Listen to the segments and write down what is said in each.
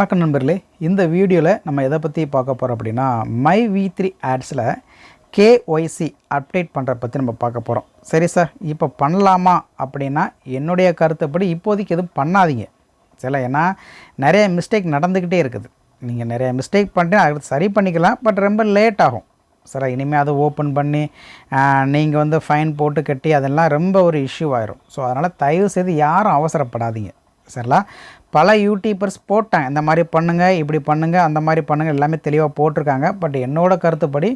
வணக்கம் நண்பர்களே. இந்த வீடியோவில் நம்ம எதை பற்றி பார்க்க போகிறோம் அப்படின்னா மை வி த்ரீ ஆட்ஸில் கேஒய்சி அப்டேட் பண்ணுறத பற்றி நம்ம பார்க்க போகிறோம் சரி சார் இப்போ பண்ணலாமா அப்படின்னா என்னுடைய கருத்துப்படி இப்போதைக்கு எதுவும் பண்ணாதீங்க. சில ஏன்னா நிறைய மிஸ்டேக் நடந்துக்கிட்டே இருக்குது. நீங்கள் நிறைய மிஸ்டேக் பண்ணிட்டு அது சரி பண்ணிக்கலாம் பட் ரொம்ப லேட் ஆகும். சரி இனிமேல் அதை ஓப்பன் பண்ணி நீங்கள் வந்து ஃபைன் போட்டு கட்டி அதெல்லாம் ரொம்ப ஒரு இஷ்யூ ஆயிரும். ஸோ அதனால் தயவு செய்து யாரும் அவசரப்படாதீங்க. சரிங்களா? பல யூடியூபர்ஸ் போட்டாங்க. இந்த மாதிரி பண்ணுங்கள் இப்படி பண்ணுங்கள் அந்த மாதிரி பண்ணுங்கள் எல்லாமே தெளிவாக போட்டிருக்காங்க. பட் என்னோட கருத்துப்படி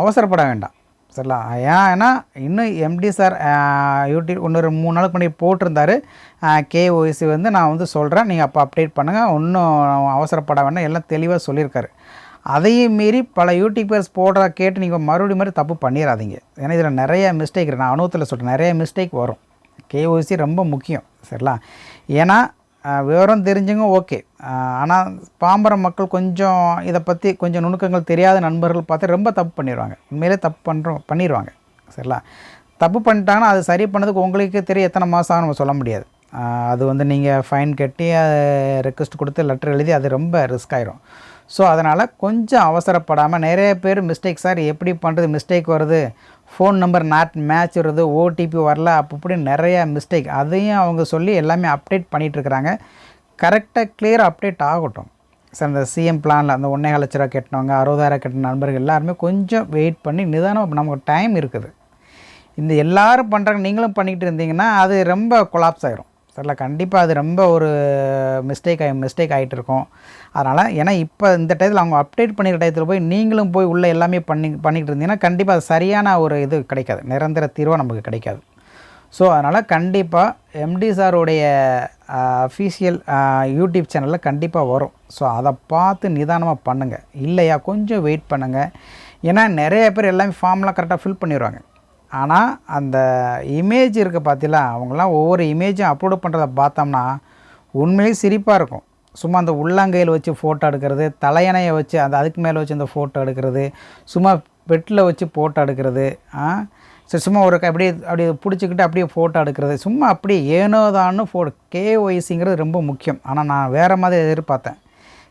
அவசரப்பட வேண்டாம். சரிங்களா? ஏன் ஏன்னா இன்னும் எம்டி சார் யூடியூப் இன்னொரு மூணு நாளுக்கு முன்னாடி போட்டிருந்தாரு. கேஓசி வந்து நான் வந்து சொல்கிறேன் நீங்கள் அப்போ அப்டேட் பண்ணுங்கள் ஒன்றும் அவசரப்பட வேண்டாம். எல்லாம் தெளிவாக சொல்லியிருக்காரு. அதையும் மீறி பல யூடியூபர்ஸ் போடுற கேட்டு நீங்கள் மறுபடியும் மாதிரி தப்பு பண்ணிடாதீங்க ஏன்னா இதில் நிறைய மிஸ்டேக் இருக்குது நான் அனுபவத்தில் சொல்கிறேன் நிறைய மிஸ்டேக் வரும். கேஓசி ரொம்ப முக்கியம். சரிங்களா? ஏன்னா விவரம் தெரிஞ்சுங்க ஓகே. ஆனால் பாம்பர மக்கள் கொஞ்சம் இதை பற்றி கொஞ்சம் நுணுக்கங்கள் தெரியாத நண்பர்கள் பார்த்து ரொம்ப தப்பு பண்ணிடுவாங்க உண்மையிலே தப்பு பண்ணுறோம் பண்ணிடுவாங்க சரிங்களா? தப்பு பண்ணிட்டாங்கன்னா அது சரி பண்ணதுக்கு உங்களுக்கு தெரியும் எத்தனை மாதம் ஆகும் நம்ம சொல்ல முடியாது. அது வந்து நீங்கள் ஃபைன் கட்டி ரெக்வஸ்ட் கொடுத்து லெட்டர் எழுதி அது ரொம்ப ரிஸ்க் ஆயிரும். ஸோ அதனால் கொஞ்சம் அவசரப்படாமல் நிறைய பேர் மிஸ்டேக் சார் எப்படி பண்ணுறது மிஸ்டேக் வருது. ஃபோன் நம்பர் நாட் மேட்ச் வருது. ஓடிபி வரல. அப்போ இப்படி மிஸ்டேக் அதையும் அவங்க சொல்லி எல்லாமே அப்டேட் பண்ணிகிட்ருக்குறாங்க கரெக்டாக கிளியர் அப்டேட் ஆகட்டும். சார் இந்த சிஎம் பிளானில் அந்த ஒன்றே லட்ச ரூபா கட்டினவங்க அறுபதாயிரம் கட்டின நண்பர்கள் எல்லாருமே கொஞ்சம் வெயிட் பண்ணி நிதானம் நமக்கு டைம் இருக்குது. இந்த எல்லாரும் பண்ணுறாங்க நீங்களும் பண்ணிக்கிட்டு இருந்தீங்கன்னா அது ரொம்ப கொலாப்ஸ் ஆகிரும் சரிங்களா கண்டிப்பாக அது ரொம்ப ஒரு மிஸ்டேக் ஆகி மிஸ்டேக் ஆகிட்டு இருக்கும். அதனால் ஏன்னா இப்போ இந்த டயத்தில் அவங்க அப்டேட் பண்ணிக்கிற டயத்தில் போய் நீங்களும் போய் உள்ளே எல்லாமே பண்ணி பண்ணிக்கிட்டு இருந்தீங்கன்னா கண்டிப்பாக அது சரியான ஒரு இது கிடைக்காது. நிரந்தர தீர்வாக நமக்கு கிடைக்காது. ஸோ அதனால் கண்டிப்பாக எம்டி சாருடைய அஃபீஷியல் யூடியூப் சேனலில் கண்டிப்பாக வரும். ஸோ அதை பார்த்து நிதானமாக பண்ணுங்கள் இல்லையா கொஞ்சம் வெயிட் பண்ணுங்கள் ஏன்னா நிறைய பேர் எல்லாமே ஃபார்ம்லாம் கரெக்டாக ஃபில் பண்ணிடுவாங்க ஆனால் அந்த இமேஜ் இருக்க பார்த்தீங்களா அவங்களாம் ஒவ்வொரு இமேஜும் அப்லோட் பண்ணுறத பார்த்தோம்னா உண்மையிலேயே சிரிப்பாக இருக்கும். சும்மா அந்த உள்ளங்கையில் வச்சு ஃபோட்டோ எடுக்கிறது தலையணையை வச்சு அந்த அதுக்கு மேலே வச்சு அந்த ஃபோட்டோ எடுக்கிறது சும்மா பெட்டில் வச்சு ஃபோட்டோ எடுக்கிறது ஆ? சரி சும்மா ஒரு க- அப்படியே அப்படியே பிடிச்சிக்கிட்டு அப்படியே ஃபோட்டோ எடுக்கிறது சும்மா அப்படியே ஏனோதான்னு ஃபோ கேஒய்சிங்கிறது ரொம்ப முக்கியம். ஆனால் நான் வேறு மாதிரி எதிர்பார்த்தேன்.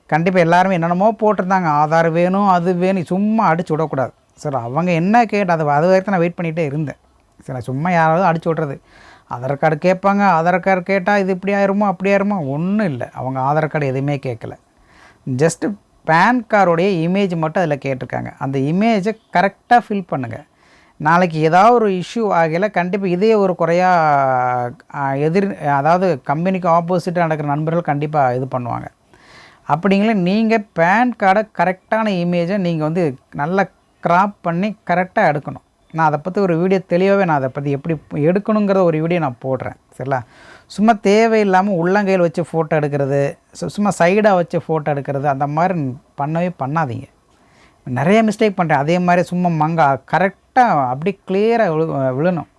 கண்டிப்பாக எல்லாருமே என்னென்னமோ போட்டிருந்தாங்க. ஆதார் வேணும் அது வேணும் சும்மா அடிச்சு விடக்கூடாது. சார் அவங்க என்ன கேட்டு அது அது வரைக்கும் நான் வெயிட் பண்ணிகிட்டே இருந்தேன். சரி சும்மா யாராவது அடிச்சு விட்றது ஆதார் கார்டு கேட்பாங்க ஆதார் கார்டு கேட்டால் இது இப்படி ஆயிருமோ அப்படி ஆயிருமோ ஒன்றும் இல்லை. அவங்க ஆதார் கார்டு எதுவுமே கேட்கல. ஜஸ்ட்டு பேன் கார்டுடைய இமேஜ் மட்டும் அதில் கேட்டிருக்காங்க. அந்த இமேஜை கரெக்டாக ஃபில் பண்ணுங்கள் நாளைக்கு ஏதாவது ஒரு இஷ்யூ ஆகல கண்டிப்பாக இதே ஒரு குறையாக எதிர் அதாவது கம்பெனிக்கு ஆப்போசிட்டாக நடக்கிற நண்பர்கள் கண்டிப்பாக இது பண்ணுவாங்க. அப்படிங்களே நீங்கள் பேன் கார்டை கரெக்டான இமேஜை நீங்கள் வந்து நல்லா க்ராப் பண்ணி கரெக்டாக எடுக்கணும். நான் அதை பற்றி ஒரு வீடியோ தெளிவாகவே நான் அதை பற்றி எப்படி எடுக்கணுங்கிற ஒரு வீடியோ நான் போடுறேன். சரிங்களா? சும்மா தேவையில்லாமல் உள்ளங்கையில் வச்சு ஃபோட்டோ எடுக்கிறது சும்மா சைடாக வச்சு ஃபோட்டோ எடுக்கிறது அந்த மாதிரி பண்ணவே பண்ணாதீங்க. நிறைய மிஸ்டேக் பண்ணுறேன் அதே மாதிரி சும்மா மங்கா கரெக்டாக அப்படி கிளியராக விழு விழணும்.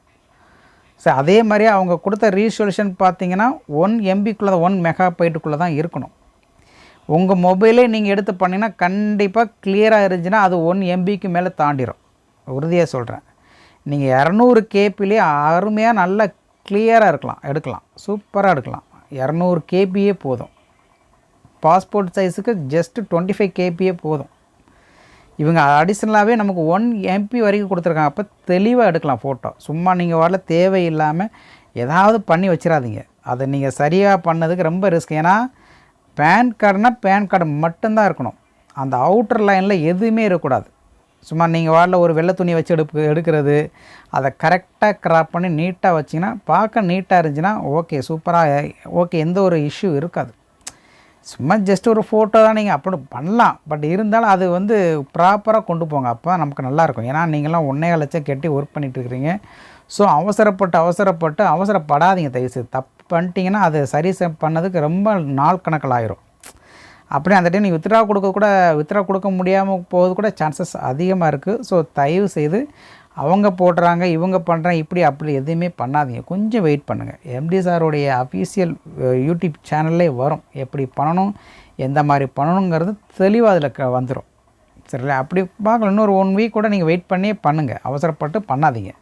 சரி அதே மாதிரி அவங்க கொடுத்த ரீசொல்யூஷன் பார்த்தீங்கன்னா ஒன் எம்பிக்குள்ளே ஒன் மெகா பைட்டுக்குள்ளே தான் இருக்கணும். உங்கள் மொபைலே நீங்கள் எடுத்து பண்ணிங்கன்னா கண்டிப்பாக கிளியராக இருந்துச்சுன்னா அது ஒன் எம்பிக்கு மேலே தாண்டிடும் உறுதியாக சொல்கிறேன் நீங்கள் இரநூறு கேபிலே அருமையாக நல்லா கிளியராக இருக்கலாம் எடுக்கலாம். சூப்பராக எடுக்கலாம். இரநூறு கேபியே போதும். பாஸ்போர்ட் சைஸுக்கு ஜஸ்ட் டுவெண்ட்டி ஃபைவ் கேபியே போதும். இவங்க அடிஷ்னலாகவே நமக்கு ஒன் எம்பி வரைக்கும் கொடுத்துருக்காங்க. அப்போ தெளிவாக எடுக்கலாம் ஃபோட்டோ சும்மா நீங்கள் வரல தேவையில்லாமல் ஏதாவது பண்ணி வச்சிடாதீங்க அதை நீங்கள் சரியாக பண்ணதுக்கு ரொம்ப ரிஸ்க் ஏன்னா பேன் கார்டுனால் பேன் கார்டு மட்டும்தான் இருக்கணும். அந்த அவுட்டர் லைனில் எதுவுமே இருக்கக்கூடாது. சும்மா நீங்கள் வாரில் ஒரு வெள்ளை துணி வச்சு எடுப்பு எடுக்கிறது அதை கரெக்டாக கிராப் பண்ணி நீட்டாக வச்சிங்கன்னா பார்க்க நீட்டாக இருந்துச்சுன்னா ஓகே சூப்பராக ஓகே எந்த ஒரு இஷ்யூ இருக்காது. சும்மா ஜஸ்ட் ஒரு ஃபோட்டோ தான் நீங்கள் அப்லோட் பண்ணலாம். பட் இருந்தாலும் அது வந்து ப்ராப்பராக கொண்டு போங்க. அப்போ நமக்கு நல்லாயிருக்கும் ஏன்னா நீங்களாம் ஒன்றே லட்சம் கட்டி ஒர்க் பண்ணிகிட்டு இருக்கிறீங்க. ஸோ அவசரப்பட்டு அவசரப்பட்டு அவசரப்படாதீங்க. தயவுசெய்து தப்பு பண்ணிட்டீங்கன்னா அது சரி பண்ணதுக்கு ரொம்ப நாள் கணக்கில் ஆயிரும் அப்படியே அந்த டைம் நீங்கள் வித்ரா கொடுக்க கூட வித்ரா கொடுக்க முடியாமல் போகிறது கூட சான்சஸ் அதிகமாக இருக்குது ஸோ தயவு செய்து அவங்க போடுறாங்க இவங்க பண்ணுறாங்க இப்படி அப்படி எதுவுமே பண்ணாதீங்க. கொஞ்சம் வெயிட் பண்ணுங்கள் எம்டி சாருடைய அஃபீஷியல் யூடியூப் சேனல்லே வரும். எப்படி பண்ணணும் எந்த மாதிரி பண்ணணுங்கிறது தெளிவாக அதில் க வந்துடும் சரிங்களா அப்படி பார்க்கல இன்னொரு ஒன் வீக் கூட நீங்கள் வெயிட் பண்ணியே பண்ணுங்கள் அவசரப்பட்டு பண்ணாதீங்க.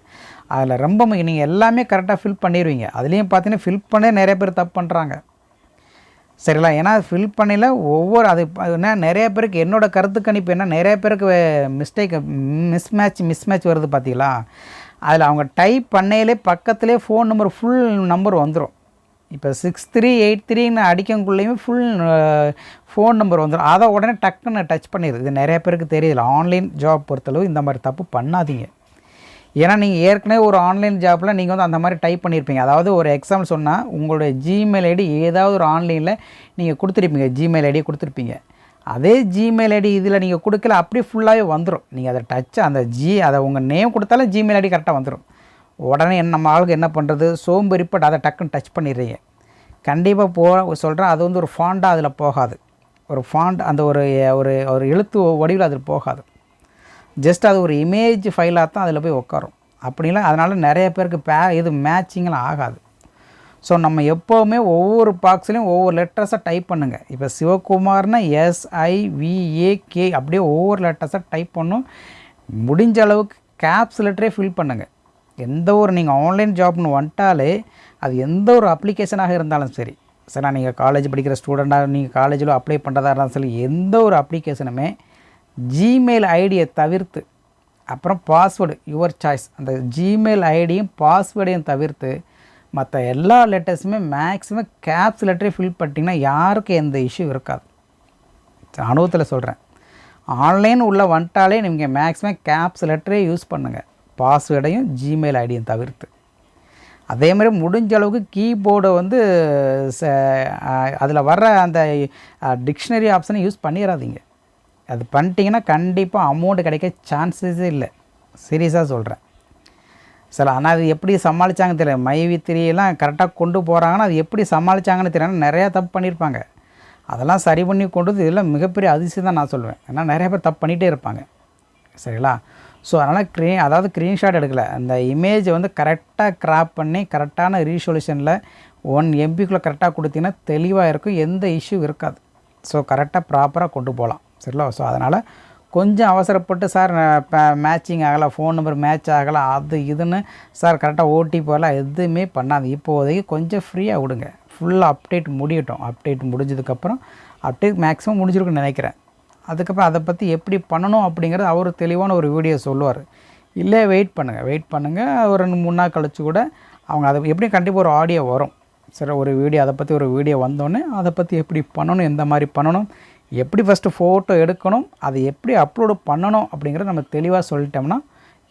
அதில் ரொம்ப நீங்கள் எல்லாமே கரெக்டாக ஃபில் பண்ணிடுவீங்க அதுலேயும் பார்த்தீங்கன்னா ஃபில் பண்ணே நிறைய பேர் தப்பு பண்ணுறாங்க சரிங்களா ஏன்னா ஃபில் பண்ணையில் ஒவ்வொரு அது என்ன நிறைய பேருக்கு என்னோட கருத்து கணிப்பு என்ன நிறைய பேருக்கு mistake mismatch mismatch வருது பார்த்தீங்களா அதில் அவங்க டைப் பண்ணையிலே பக்கத்துலேயே ஃபோன் நம்பர் ஃபுல் நம்பர் வந்துடும் இப்போ சிக்ஸ் த்ரீ எயிட் த்ரீன்னு அடிக்கக்குள்ளேயுமே ஃபுல் ஃபோன் நம்பர் வந்துடும் அதை உடனே டக்குன்னு டச் பண்ணிடுது இது நிறைய பேருக்கு தெரியல. ஆன்லைன் ஜாப் பொறுத்தளவு இந்த மாதிரி தப்பு பண்ணாதீங்க. ஏன்னா நீங்கள் ஏற்கனவே ஒரு ஆன்லைன் ஜாப்பில் நீங்கள் வந்து அந்த மாதிரி டைப் பண்ணியிருப்பீங்க அதாவது ஒரு எக்ஸாம்பிள் சொன்னால் உங்களுடைய ஜிமெயில் ஐடி ஏதாவது ஒரு ஆன்லைனில் நீங்கள் கொடுத்துருப்பீங்க. ஜிமெயில் ஐடியை கொடுத்துருப்பீங்க. அதே ஜிமெயில் ஐடி இதில் நீங்கள் கொடுக்கல அப்படியே ஃபுல்லாகவே வந்துடும் நீங்கள் அதை டச் அந்த ஜி அதை உங்கள் நேம் கொடுத்தாலும் ஜிமெயில் ஐடி கரெக்டாக வந்துடும் உடனே என்ன நம்ம ஆளுக்கு என்ன பண்ணுறது சோம்பேறிப்பட்டு அதை டக்குன்னு டச் பண்ணிடுறீங்க. கண்டிப்பாக போ சொல்கிறேன் அது வந்து ஒரு ஃபாண்டாக அதில் போகாது. ஒரு ஃபாண்ட் அந்த ஒரு ஒரு ஒரு எழுத்து வடிவில் அதில் போகாது. ஜஸ்ட் அது ஒரு இமேஜ் ஃபைலாக தான் அதில் போய் உட்காரும் அப்படிலாம் அதனால் நிறைய பேருக்கு பே இது மேட்சிங்லாம் ஆகாது. ஸோ நம்ம எப்போவுமே ஒவ்வொரு பாக்ஸ்லேயும் ஒவ்வொரு லெட்டர்ஸாக டைப் பண்ணுங்கள் இப்போ சிவகுமார்னா எஸ்ஐவிஏகே அப்படியே ஒவ்வொரு லெட்டர்ஸாக டைப் பண்ணும். முடிஞ்ச அளவுக்கு கேப்ஸ் லெட்டரே ஃபில் பண்ணுங்கள் எந்த ஒரு நீங்கள் ஆன்லைன் ஜாப்னு வந்துட்டாலே அது எந்த ஒரு அப்ளிகேஷனாக இருந்தாலும் சரி. சரி நீங்கள் காலேஜ் படிக்கிற ஸ்டூடெண்ட்டாக நீங்கள் காலேஜில் அப்ளை பண்ணுறதா இருந்தாலும் சரி எந்த ஒரு அப்ளிகேஷனுமே ஜிமெயில் ஐடியை தவிர்த்து அப்புறம் பாஸ்வேர்டு யுவர் சாய்ஸ் அந்த ஜிமெயில் ஐடியும் பாஸ்வேர்டையும் தவிர்த்து மற்ற எல்லா லெட்டர்ஸுமே மேக்ஸிமம் கேப்ஸ் லெட்டரே ஃபில் பண்ணிட்டிங்கன்னா யாருக்கும் எந்த இஷ்யூ இருக்காது. அனுபவத்தில் சொல்கிறேன் ஆன்லைன் உள்ளே வந்துட்டாலே நீங்கள் மேக்ஸிமம் கேப்ஸ் லெட்டரே யூஸ் பண்ணுங்கள் பாஸ்வேர்டையும் ஜிமெயில் ஐடியும் தவிர்த்து. அதே மாதிரி முடிஞ்ச அளவுக்கு கீபோர்டை வந்து அதில் வர்ற அந்த டிக்ஷனரி ஆப்ஷனை யூஸ் பண்ணிடாதீங்க அது பண்ணிட்டீங்கன்னா கண்டிப்பாக அமௌண்ட் கிடைக்க சான்சஸே இல்லை. சீரியஸாக சொல்கிறேன் சரி ஆனால் அது எப்படி சமாளித்தாங்க தெரியல. மைவி திரியெல்லாம் கரெக்டாக கொண்டு போகிறாங்கன்னா அது எப்படி சமாளித்தாங்கன்னு தெரியல நிறையா தப்பு பண்ணியிருப்பாங்க அதெல்லாம் சரி பண்ணி கொண்டு வந்து இதெல்லாம் மிகப்பெரிய அதிசயம் தான் நான் சொல்லுவேன் ஏன்னா நிறைய பேர் தப்பு பண்ணிகிட்டே இருப்பாங்க. சரிங்களா? ஸோ அதனால் க்ரீ அதாவது க்ரீன்ஷாட் எடுக்கலை. அந்த இமேஜை வந்து கரெக்டாக க்ராப் பண்ணி கரெக்டான ரீசொல்யூஷனில் ஒன் எம்பிக்குள்ளே கரெக்டாக கொடுத்தீங்கன்னா தெளிவாக இருக்கும். எந்த இஷ்யூ இருக்காது. ஸோ கரெக்டாக ப்ராப்பராக கொண்டு போகலாம். சரிங்களா? ஸோ அதனால் கொஞ்சம் அவசரப்பட்டு சார் மேட்சிங் ஆகலை ஃபோன் நம்பர் மேட்ச் ஆகலை அது இதுன்னு சார் கரெக்டாக ஓடிபி போகலாம் எதுவுமே பண்ணாது. இப்போதைக்கு கொஞ்சம் ஃப்ரீயாக விடுங்க. ஃபுல்லாக அப்டேட் முடியட்டும். அப்டேட் முடிஞ்சதுக்கப்புறம் அப்டேட் மேக்ஸிமம் முடிஞ்சிருக்குன்னு நினைக்கிறேன். அதுக்கப்புறம் அதை பற்றி எப்படி பண்ணணும் அப்படிங்கிறது அவர் தெளிவான ஒரு வீடியோ சொல்லுவார். இல்லை வெயிட் பண்ணுங்கள் வெயிட் பண்ணுங்கள் ஒரு ரெண்டு மூணு நாள் கழிச்சு கூட அவங்க அதை எப்படியும் கண்டிப்பாக ஒரு ஆடியோ வரும். சரி ஒரு வீடியோ அதை பற்றி ஒரு வீடியோ வந்தோடனே அதை பற்றி எப்படி பண்ணணும் எந்த மாதிரி பண்ணணும் எப்படி ஃபஸ்ட்டு ஃபோட்டோ எடுக்கணும் அதை எப்படி அப்லோடு பண்ணணும் அப்படிங்கிறத நம்ம தெளிவாக சொல்லிட்டோம்னா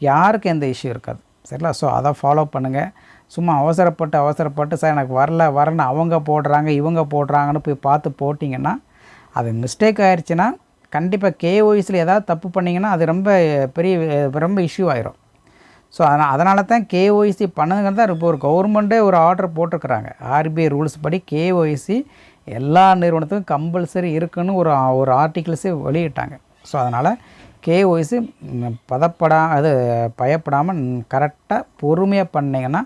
யாருக்கும் எந்த இஷ்யூ இருக்காது. சரிங்களா? ஸோ அதை ஃபாலோ பண்ணுங்கள் சும்மா அவசரப்பட்டு அவசரப்பட்டு சார் எனக்கு வரல வரலன்னு அவங்க போடுறாங்க இவங்க போடுறாங்கன்னு போய் பார்த்து போட்டிங்கன்னா அது மிஸ்டேக் ஆயிடுச்சுன்னா கண்டிப்பாக கேஓஎஸில் ஏதாவது தப்பு பண்ணிங்கன்னா அது ரொம்ப பெரிய ரொம்ப இஷ்யூ ஆயிரும். ஸோ அதனால் அதனால தான் கேஒய்சி பண்ணுங்கிறது தான் இப்போ ஒரு கவர்மெண்ட்டே ஒரு ஆர்டர் போட்டிருக்கிறாங்க. ஆர்பிஐ ரூல்ஸ் படி கேஒய்சி எல்லா நிறுவனத்துக்கும் கம்பல்சரி இருக்குன்னு ஒரு ஒரு ஆர்டிகிள்ஸே வெளியிட்டாங்க. ஸோ அதனால் கேஒய்சி பதப்படா அது பயப்படாமல் கரெக்டாக பொறுமையாக பண்ணிங்கன்னா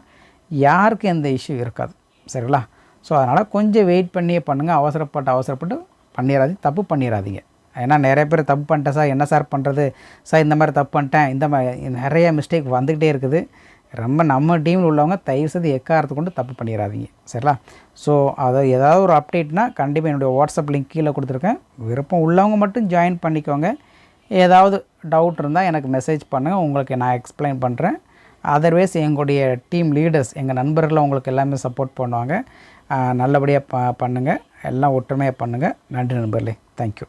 யாருக்கும் எந்த இஷ்யூ இருக்காது. சரிங்களா? ஸோ அதனால் கொஞ்சம் வெயிட் பண்ணியே பண்ணுங்கள் அவசரப்பட்டு அவசரப்பட்டு பண்ணிடாதீங்க தப்பு பண்ணிடாதீங்க ஏன்னா நிறைய பேர் தப்பு பண்ணிட்டேன் சார் என்ன சார் பண்ணுறது சார் இந்த மாதிரி தப்பு பண்ணிட்டேன். இந்த மாதிரி நிறைய மிஸ்டேக் வந்துக்கிட்டே இருக்குது. ரொம்ப நம்ம டீமில் உள்ளவங்க தயவு செய்து எக்காரத்து கொண்டு தப்பு பண்ணிடாதீங்க சரிங்களா? ஸோ அதை ஏதாவது ஒரு அப்டேட்னா கண்டிப்பாக என்னுடைய வாட்ஸ்அப் லிங்க் கீழே கொடுத்துருக்கேன். விருப்பம் உள்ளவங்க மட்டும் ஜாயின் பண்ணிக்கோங்க. ஏதாவது டவுட் இருந்தால் எனக்கு மெசேஜ் பண்ணுங்கள் உங்களுக்கு நான் எக்ஸ்பிளைன் பண்ணுறேன் அதர்வைஸ் எங்களுடைய டீம் லீடர்ஸ் எங்கள் நண்பர்கள் உங்களுக்கு எல்லாமே சப்போர்ட் பண்ணுவாங்க. நல்லபடியாக ப பண்ணுங்கள் எல்லாம் ஒற்றுமையாக பண்ணுங்கள் நன்றி நண்பர்களே. தேங்க்யூ